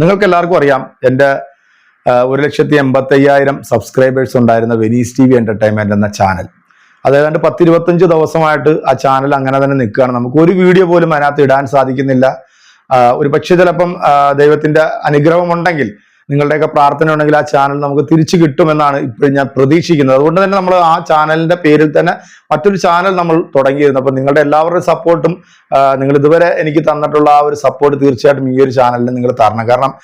നിങ്ങൾക്ക് എല്ലാവർക്കും അറിയാം എന്റെ ഒരു ലക്ഷത്തി എൺപത്തി അയ്യായിരം സബ്സ്ക്രൈബേഴ്സ് ഉണ്ടായിരുന്ന വെനീസ് ടി വി എന്റർടൈൻമെന്റ് എന്ന ചാനൽ അതായത് പത്തിരുപത്തഞ്ച് ദിവസമായിട്ട് ആ ചാനൽ അങ്ങനെ തന്നെ നിൽക്കുകയാണ്. നമുക്ക് ഒരു വീഡിയോ പോലും അതിനകത്ത് ഇടാൻ സാധിക്കുന്നില്ല. ഒരു പക്ഷേ ചിലപ്പം ദൈവത്തിന്റെ അനുഗ്രഹമുണ്ടെങ്കിൽ നിങ്ങളുടെയൊക്കെ പ്രാർത്ഥന ഉണ്ടെങ്കിൽ ആ ചാനൽ നമുക്ക് തിരിച്ചു കിട്ടുമെന്നാണ് ഇപ്പോഴും ഞാൻ പ്രതീക്ഷിക്കുന്നത്. അതുകൊണ്ട് തന്നെ നമ്മൾ ആ ചാനലിന്റെ പേരിൽ തന്നെ മറ്റൊരു ചാനൽ നമ്മൾ തുടങ്ങിയിരുന്നു. അപ്പൊ നിങ്ങളുടെ എല്ലാവരുടെയും സപ്പോർട്ടും നിങ്ങൾ ഇതുവരെ എനിക്ക് തന്നിട്ടുള്ള ആ ഒരു സപ്പോർട്ട് തീർച്ചയായിട്ടും ഈ ഒരു ചാനലിന് നിങ്ങൾ തരണം. കാരണം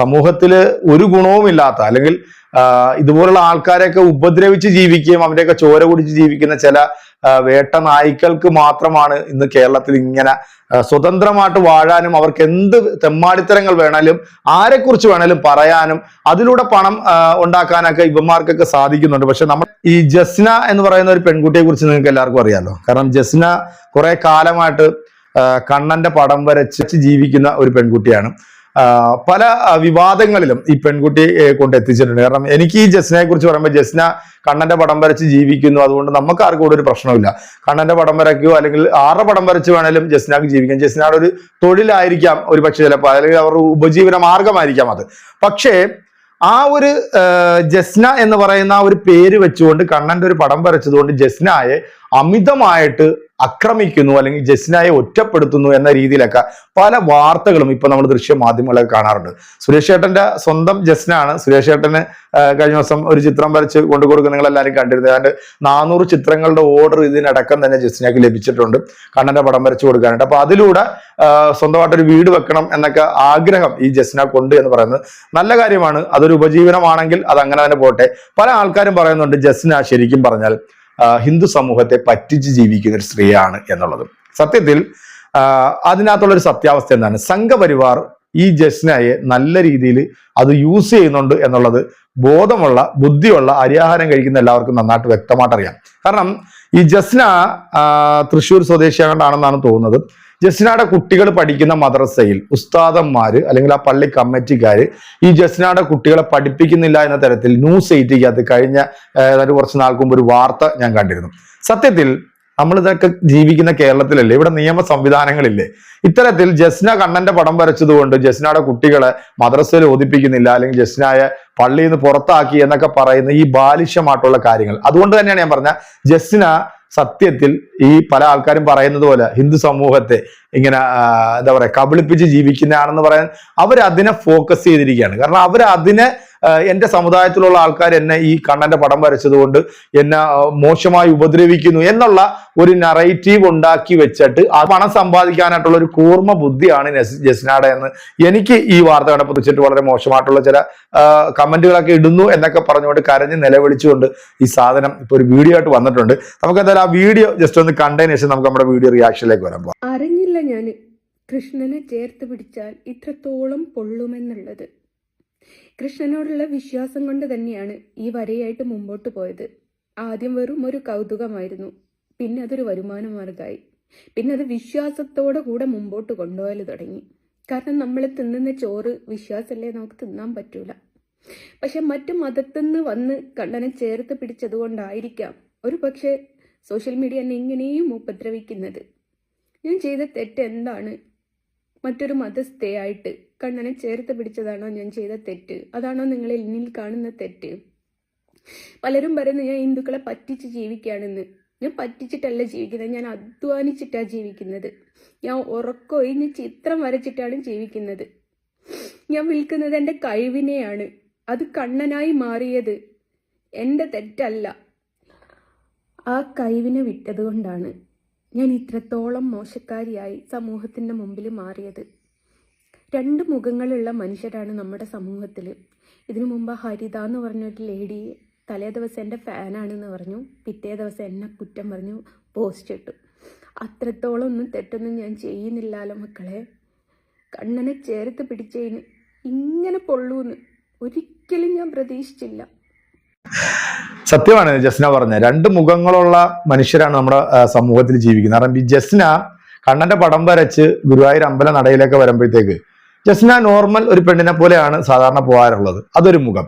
സമൂഹത്തിൽ ഒരു ഗുണവുമില്ലാത്ത അല്ലെങ്കിൽ ഇതുപോലുള്ള ആൾക്കാരെയൊക്കെ ഉപദ്രവിച്ച് ജീവിക്കുകയും അവരെയൊക്കെ ചോര കുടിച്ച് ജീവിക്കുന്ന ചില വേട്ട നായ്ക്കൾക്ക് മാത്രമാണ് ഇന്ന് കേരളത്തിൽ ഇങ്ങനെ സ്വതന്ത്രമായിട്ട് വാഴാനും അവർക്ക് എന്ത് തെമ്മാടിത്തരങ്ങൾ വേണേലും ആരെക്കുറിച്ച് വേണേലും പറയാനും അതിലൂടെ പണം ഉണ്ടാക്കാനൊക്കെ ഇവന്മാർക്കൊക്കെ സാധിക്കുന്നുണ്ട്. പക്ഷെ നമ്മൾ ഈ ജസ്ന എന്ന് പറയുന്ന ഒരു പെൺകുട്ടിയെ കുറിച്ച് നിങ്ങൾക്ക് എല്ലാവർക്കും അറിയാലോ. കാരണം ജസ്ന കുറെ കാലമായിട്ട് കണ്ണന്റെ പടം വരച്ച് ജീവിക്കുന്ന ഒരു പെൺകുട്ടിയാണ്. പല വിവാദങ്ങളിലും ഈ പെൺകുട്ടി കൊണ്ടെത്തിച്ചിട്ടുണ്ട് കാരണം എനിക്ക് ഈ ജസ്നയെ കുറിച്ച് പറയുമ്പോൾ ജസ്ന കണ്ണന്റെ പടം വരച്ച് ജീവിക്കുന്നു. അതുകൊണ്ട് നമുക്ക് ആർക്കും കൂടെ ഒരു പ്രശ്നമില്ല കണ്ണന്റെ പടം വരയ്ക്കുകയോ അല്ലെങ്കിൽ ആരുടെ പടം വരച്ച് വേണേലും ജസ്നക്ക് ജീവിക്കാം. ജസ്നയുടെ ഒരു തൊഴിലായിരിക്കാം ഒരു പക്ഷേ ചിലപ്പോൾ അല്ലെങ്കിൽ അവരുടെ ഉപജീവന മാർഗമായിരിക്കാം അത്. പക്ഷേ ആ ഒരു ജസ്ന എന്ന് പറയുന്ന ആ ഒരു പേര് വെച്ചുകൊണ്ട് കണ്ണന്റെ ഒരു പടം വരച്ചതുകൊണ്ട് ജസ്നയെ അമിതമായിട്ട് ആക്രമിക്കുന്നു അല്ലെങ്കിൽ ജസ്നയെ ഒറ്റപ്പെടുത്തുന്നു എന്ന രീതിയിലൊക്കെ പല വാർത്തകളും ഇപ്പൊ നമ്മൾ ദൃശ്യ മാധ്യമങ്ങളൊക്കെ കാണാറുണ്ട്. സുരേഷ് ഏട്ടന്റെ സ്വന്തം ജസ്റ്റിനാണ് സുരേഷ് ഏട്ടന് കഴിഞ്ഞ ദിവസം ഒരു ചിത്രം വരച്ച് കൊണ്ടു കൊടുക്കുന്ന നിങ്ങൾ എല്ലാവരും കണ്ടിരുന്നത് അതിന്റെ നാനൂറ് ചിത്രങ്ങളുടെ ഓർഡർ ഇതിനടക്കം തന്നെ ജസ്നയ്ക്ക് ലഭിച്ചിട്ടുണ്ട്. കണ്ണന്റെ പടം വരച്ചു കൊടുക്കാനായിട്ട്. അപ്പൊ അതിലൂടെ സ്വന്തമായിട്ടൊരു വീട് വെക്കണം എന്നൊക്കെ ആഗ്രഹം ഈ ജസ്ന കൊണ്ട് എന്ന് പറയുന്നത് നല്ല കാര്യമാണ്. അതൊരു ഉപജീവനമാണെങ്കിൽ അത് അങ്ങനെ തന്നെ പോട്ടെ. പല ആൾക്കാരും പറയുന്നുണ്ട് ജസ്ന ശരിക്കും പറഞ്ഞാൽ ഹിന്ദു സമൂഹത്തെ പറ്റിച്ച് ജീവിക്കുന്ന ഒരു സ്ത്രീയാണ് എന്നുള്ളത്. സത്യത്തിൽ അതിനകത്തുള്ള ഒരു സത്യാവസ്ഥ എന്താണ്? സംഘപരിവാർ ഈ ജസ്നയെ നല്ല രീതിയിൽ അത് യൂസ് ചെയ്യുന്നുണ്ട് എന്നുള്ളത് ബോധമുള്ള ബുദ്ധിയുള്ള അരിയാഹാരം കഴിക്കുന്ന എല്ലാവർക്കും നന്നായിട്ട് വ്യക്തമായിട്ട് അറിയാം. കാരണം ഈ ജസ്ന തൃശ്ശൂർ സ്വദേശിയാണെന്നാണ് തോന്നുന്നത്. ജസ്നയുടെ കുട്ടികൾ പഠിക്കുന്ന മദ്രസയിൽ ഉസ്താദന്മാര് അല്ലെങ്കിൽ ആ പള്ളി കമ്മിറ്റിക്കാര് ഈ ജസ്നാടെ കുട്ടികളെ പഠിപ്പിക്കുന്നില്ല എന്ന തരത്തിൽ ന്യൂസ് എയ്റ്റിക്കകത്ത് കഴിഞ്ഞ ഏതാണ്ട് കുറച്ച് നാൾക്ക് മുമ്പ് ഒരു വാർത്ത ഞാൻ കണ്ടിരുന്നു. സത്യത്തിൽ നമ്മൾ ഇതൊക്കെ ജീവിക്കുന്ന കേരളത്തിലല്ലേ ഇവിടെ നിയമ സംവിധാനങ്ങളില്ലേ? ഇത്തരത്തിൽ ജസ്ന കണ്ണന്റെ പടം വരച്ചതുകൊണ്ട് ജസ്നയുടെ കുട്ടികളെ മദ്രസയിൽ ഓദിപ്പിക്കുന്നില്ല അല്ലെങ്കിൽ ജസ്നയെ പള്ളിയിൽ നിന്ന് പുറത്താക്കി എന്നൊക്കെ പറയുന്ന ഈ ബാലിഷ്യമായിട്ടുള്ള കാര്യങ്ങൾ. അതുകൊണ്ട് തന്നെയാണ് ഞാൻ പറഞ്ഞ ജസ്ന സത്യത്തിൽ ഈ പല ആൾക്കാരും പറയുന്നത് പോലെ ഹിന്ദു സമൂഹത്തെ ഇങ്ങനെ എന്താ പറയാ കബളിപ്പിച്ച് ജീവിക്കുന്നതാണെന്ന് പറയാൻ അവരതിനെ ഫോക്കസ് ചെയ്തിരിക്കുകയാണ്. കാരണം അവർ എന്റെ സമുദായത്തിലുള്ള ആൾക്കാർ എന്നെ ഈ കണ്ണന്റെ പടം വരച്ചതുകൊണ്ട് എന്നെ മോശമായി ഉപദ്രവിക്കുന്നു എന്നുള്ള ഒരു നറേറ്റീവ് ഉണ്ടാക്കി വെച്ചിട്ട് ആ പണം സമ്പാദിക്കാനായിട്ടുള്ള ഒരു കൂർമ്മ ബുദ്ധിയാണ് ജസ്നാട എന്ന് എനിക്ക് ഈ വാർത്ത കണ്ടപ്പോൾ വെച്ചിട്ട് വളരെ മോശമായിട്ടുള്ള ചില കമന്റുകളൊക്കെ ഇടുന്നു എന്നൊക്കെ പറഞ്ഞുകൊണ്ട് കരഞ്ഞ് നിലവിളിച്ചുകൊണ്ട് ഈ സാധനം ഇപ്പൊ ഒരു വീഡിയോ ആയിട്ട് വന്നിട്ടുണ്ട്. നമുക്ക് എന്തായാലും ആ വീഡിയോ ജസ്റ്റ് ഒന്ന് കണ്ടതിന് ശേഷം നമുക്ക് നമ്മുടെ വീഡിയോ റിയാക്ഷനിലേക്ക് വരാം. അറിഞ്ഞില്ല ഞാൻ കൃഷ്ണനെ ചേർത്ത് പിടിച്ചാൽ ഇത്രത്തോളം പൊള്ളുമെന്നുള്ളത്. കൃഷ്ണനോടുള്ള വിശ്വാസം കൊണ്ട് തന്നെയാണ് ഈ വരയായിട്ട് മുമ്പോട്ട് പോയത്. ആദ്യം വെറും ഒരു കൗതുകമായിരുന്നു. പിന്നെ അതൊരു വരുമാന മാർഗമായി പിന്നെ അത് വിശ്വാസത്തോടെ കൂടെ മുമ്പോട്ട് കൊണ്ടുപോകൽ തുടങ്ങി. കാരണം നമ്മൾ തിന്നുന്ന ചോറ് വിശ്വാസമല്ലേ നമുക്ക് തിന്നാൻ പറ്റൂല. പക്ഷെ മറ്റു മതത്തിൽ നിന്ന് വന്ന് കണ്ണനെ ചേർത്ത് പിടിച്ചതുകൊണ്ടായിരിക്കാം ഒരു പക്ഷേ സോഷ്യൽ മീഡിയ എന്നെ ഇങ്ങനെയും ഉപദ്രവിക്കുന്നത്. ഞാൻ ചെയ്ത തെറ്റ് എന്താണ്? മറ്റൊരു മതസ്ഥയായിട്ട് കണ്ണനെ ചേർത്ത് പിടിച്ചതാണോ ഞാൻ ചെയ്ത തെറ്റ്? അതാണോ നിങ്ങൾ എന്നിൽ കാണുന്ന തെറ്റ്? പലരും പറയുന്നു ഞാൻ ഹിന്ദുക്കളെ പറ്റിച്ച് ജീവിക്കുകയാണെന്ന്. ഞാൻ പറ്റിച്ചിട്ടല്ല ജീവിക്കുന്നത് ഞാൻ അധ്വാനിച്ചിട്ടാണ് ജീവിക്കുന്നത്. ഞാൻ ഉറക്കൊഴിഞ്ഞ് ചിത്രം വരച്ചിട്ടാണ് ജീവിക്കുന്നത്. ഞാൻ വിൽക്കുന്നത് എന്റെ കഴിവിനെയാണ്. അത് കണ്ണനായി മാറിയത് എന്റെ തെറ്റല്ല. ആ കഴിവിനെ വിട്ടതുകൊണ്ടാണ്. ഞാൻ ഇത്രത്തോളം മോശക്കാരിയായി സമൂഹത്തിന്റെ മുമ്പിൽ മാറിയത്. രണ്ട് മുഖങ്ങളുള്ള മനുഷ്യരാണ് നമ്മുടെ സമൂഹത്തിൽ ഇതിനു മുമ്പ് ഹരിത എന്ന് പറഞ്ഞൊരു ലേഡി തലേ ദിവസം എന്റെ ഫാനാണെന്ന് പറഞ്ഞു പിറ്റേ ദിവസം എന്നെ കുറ്റം പറഞ്ഞു പോസ്റ്റ് ഇട്ടു. അത്രത്തോളം ഒന്നും തെറ്റൊന്നും ഞാൻ ചെയ്യുന്നില്ലല്ലോ മക്കളെ. കണ്ണനെ ചേർത്ത് പിടിച്ചതിന് ഇങ്ങനെ പൊള്ളൂന്ന് ഒരിക്കലും ഞാൻ പ്രതീക്ഷിച്ചില്ല. സത്യമാണ് ജസ്ന പറഞ്ഞത്. രണ്ട് മുഖങ്ങളുള്ള മനുഷ്യരാണ് നമ്മുടെ സമൂഹത്തിൽ ജീവിക്കുന്നത്. കാരണം ജസ്ന കണ്ണന്റെ പടം വരച്ച് ഗുരുവായൂർ അമ്പല നടയിലേക്ക് വരുമ്പോഴത്തേക്ക് ജസ്ന നോർമൽ ഒരു പെണ്ണിനെ പോലെയാണ് സാധാരണ പോകാറുള്ളത്. അതൊരു മുഖം.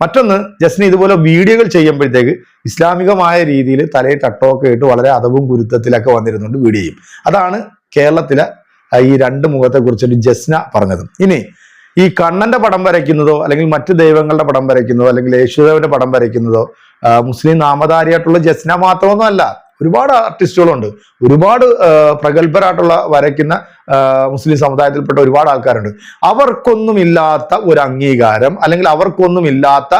മറ്റൊന്ന് ജസ്ന ഇതുപോലെ വീഡിയോകൾ ചെയ്യുമ്പോഴത്തേക്ക് ഇസ്ലാമികമായ രീതിയിൽ തലയിൽ തട്ടമൊക്കെ ഇട്ട് വളരെ അതവും ഗുരുത്വത്തിലൊക്കെ വന്നിരുന്നുണ്ട് വീഡിയോ ചെയ്യും. അതാണ് കേരളത്തിലെ ഈ രണ്ട് മുഖത്തെ കുറിച്ചൊരു ജസ്ന പറഞ്ഞത്. ഇനി ഈ കണ്ണന്റെ പടം വരയ്ക്കുന്നതോ അല്ലെങ്കിൽ മറ്റു ദൈവങ്ങളുടെ പടം വരയ്ക്കുന്നതോ അല്ലെങ്കിൽ യേശുദേവന്റെ പടം വരയ്ക്കുന്നതോ മുസ്ലിം നാമധാരിയായിട്ടുള്ള ജസ്ന മാത്രമൊന്നും അല്ല ഒരുപാട് ആർട്ടിസ്റ്റുകളുണ്ട് ഒരുപാട് പ്രഗത്ഭരായിട്ടുള്ള വരയ്ക്കുന്ന മുസ്ലിം സമുദായത്തിൽപ്പെട്ട ഒരുപാട് ആൾക്കാരുണ്ട്. അവർക്കൊന്നും ഇല്ലാത്ത ഒരു അംഗീകാരം അല്ലെങ്കിൽ അവർക്കൊന്നും ഇല്ലാത്ത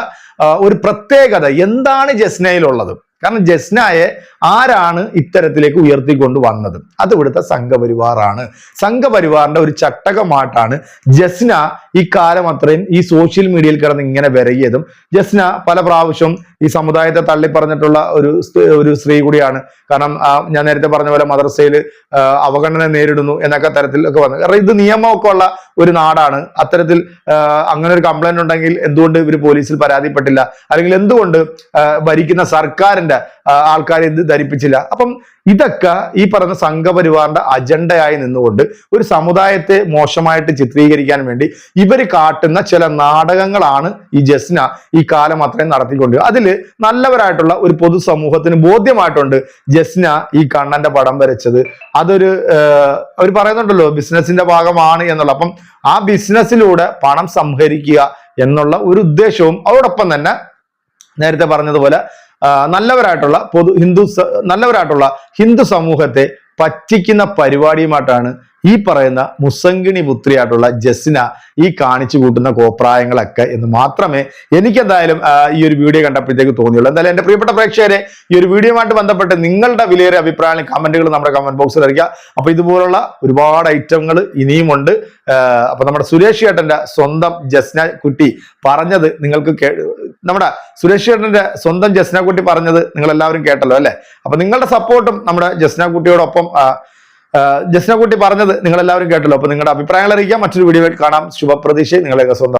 ഒരു പ്രത്യേകത എന്താണ് ജസ്നയിലുള്ളത്? കാരണം ജസ്നയെ ആരാണ് ഇത്തരത്തിലേക്ക് ഉയർത്തിക്കൊണ്ട് വന്നത്? അത് ഇവിടുത്തെ സംഘപരിവാറാണ്. സംഘപരിവാറിന്റെ ഒരു ചട്ടകമായിട്ടാണ് ജസ്ന ഈ കാലം അത്രയും ഈ സോഷ്യൽ മീഡിയയിൽ കിടന്ന് ഇങ്ങനെ വിരകിയതും. ജസ്ന പല പ്രാവശ്യവും ഈ സമുദായത്തെ തള്ളിപ്പറഞ്ഞിട്ടുള്ള ഒരു ഒരു സ്ത്രീ കൂടിയാണ്. കാരണം ഞാൻ നേരത്തെ പറഞ്ഞ പോലെ മദ്രസയിൽ അവഗണന നേരിടുന്നു എന്നൊക്കെ തരത്തിലൊക്കെ വന്നു. കാരണം ഇത് നിയമമൊക്കെ ഉള്ള ഒരു നാടാണ്. അത്തരത്തിൽ അങ്ങനെ ഒരു കംപ്ലൈന്റ് ഉണ്ടെങ്കിൽ എന്തുകൊണ്ട് ഇവർ പോലീസിൽ പരാതിപ്പെട്ടില്ല? അല്ലെങ്കിൽ എന്തുകൊണ്ട് ഭരിക്കുന്ന സർക്കാരിന്റെ ആൾക്കാരെ ഇത് ധരിപ്പിച്ചില്ല. അപ്പം ഇതൊക്കെ ഈ പറഞ്ഞ സംഘപരിവാറിന്റെ അജണ്ടയായി നിന്നുകൊണ്ട് ഒരു സമുദായത്തെ മോശമായിട്ട് ചിത്രീകരിക്കാൻ വേണ്ടി ഇവർ കാട്ടുന്ന ചില നാടകങ്ങളാണ് ഈ ജസ്ന ഈ കാലം അത്രയും നടത്തിക്കൊണ്ട്. അതിൽ നല്ലവരായിട്ടുള്ള ഒരു പൊതുസമൂഹത്തിന് ബോധ്യമായിട്ടുണ്ട് ജസ്ന ഈ കണ്ണന്റെ പടം വരച്ചത്. അതൊരു അവർ പറയുന്നുണ്ടല്ലോ ബിസിനസിന്റെ ഭാഗമാണ് എന്നുള്ള. അപ്പം ആ ബിസിനസ്സിലൂടെ പണം സംഹരിക്കുക എന്നുള്ള ഒരു ഉദ്ദേശവും അതോടൊപ്പം തന്നെ നേരത്തെ പറഞ്ഞതുപോലെ നല്ലവരായിട്ടുള്ള പൊതു ഹിന്ദു നല്ലവരായിട്ടുള്ള ഹിന്ദു സമൂഹത്തെ പറ്റിക്കുന്ന പരിപാടിയുമായിട്ടാണ് ഈ പറയുന്ന മുസങ്കിണി പുത്രിയായിട്ടുള്ള ജസ്സിന ഈ കാണിച്ചു കൂട്ടുന്ന കോപ്രായങ്ങളൊക്കെ എന്ന് മാത്രമേ എനിക്കെന്തായാലും ഈ ഒരു വീഡിയോ കണ്ടപ്പോഴത്തേക്ക് തോന്നിയുള്ളൂ. എന്തായാലും എന്റെ പ്രിയപ്പെട്ട പ്രേക്ഷകരെ ഈ ഒരു വീഡിയോയുമായിട്ട് ബന്ധപ്പെട്ട് നിങ്ങളുടെ വിലയേറിയ അഭിപ്രായങ്ങൾ കമന്റുകൾ നമ്മുടെ കമന്റ് ബോക്സിൽ അറിയിക്കുക. അപ്പോൾ ഇതുപോലുള്ള ഒരുപാട് ഐറ്റങ്ങൾ ഇനിയുമുണ്ട്. ഉണ്ട് അപ്പൊ നമ്മുടെ സുരേഷ് ചേട്ടന്റെ സ്വന്തം ജസ്ന കുട്ടി പറഞ്ഞത് നിങ്ങൾക്ക് നമ്മുടെ സുരേഷ് ചേട്ടന്റെ സ്വന്തം ജസ്ന കുട്ടി പറഞ്ഞത് നിങ്ങൾ എല്ലാവരും കേട്ടല്ലോ അല്ലേ? അപ്പൊ നിങ്ങളുടെ സപ്പോർട്ടും നമ്മുടെ ജസ്ന കുട്ടിയോടൊപ്പം ജസ്ന കുട്ടി പറഞ്ഞത് നിങ്ങൾ എല്ലാവരും കേട്ടല്ലോ. അപ്പൊ നിങ്ങളുടെ അഭിപ്രായങ്ങൾ അറിയിക്കാം. മറ്റൊരു വീഡിയോയിൽ കാണാം. ശുഭപ്രതീക്ഷ. നിങ്ങളെ സ്വന്തം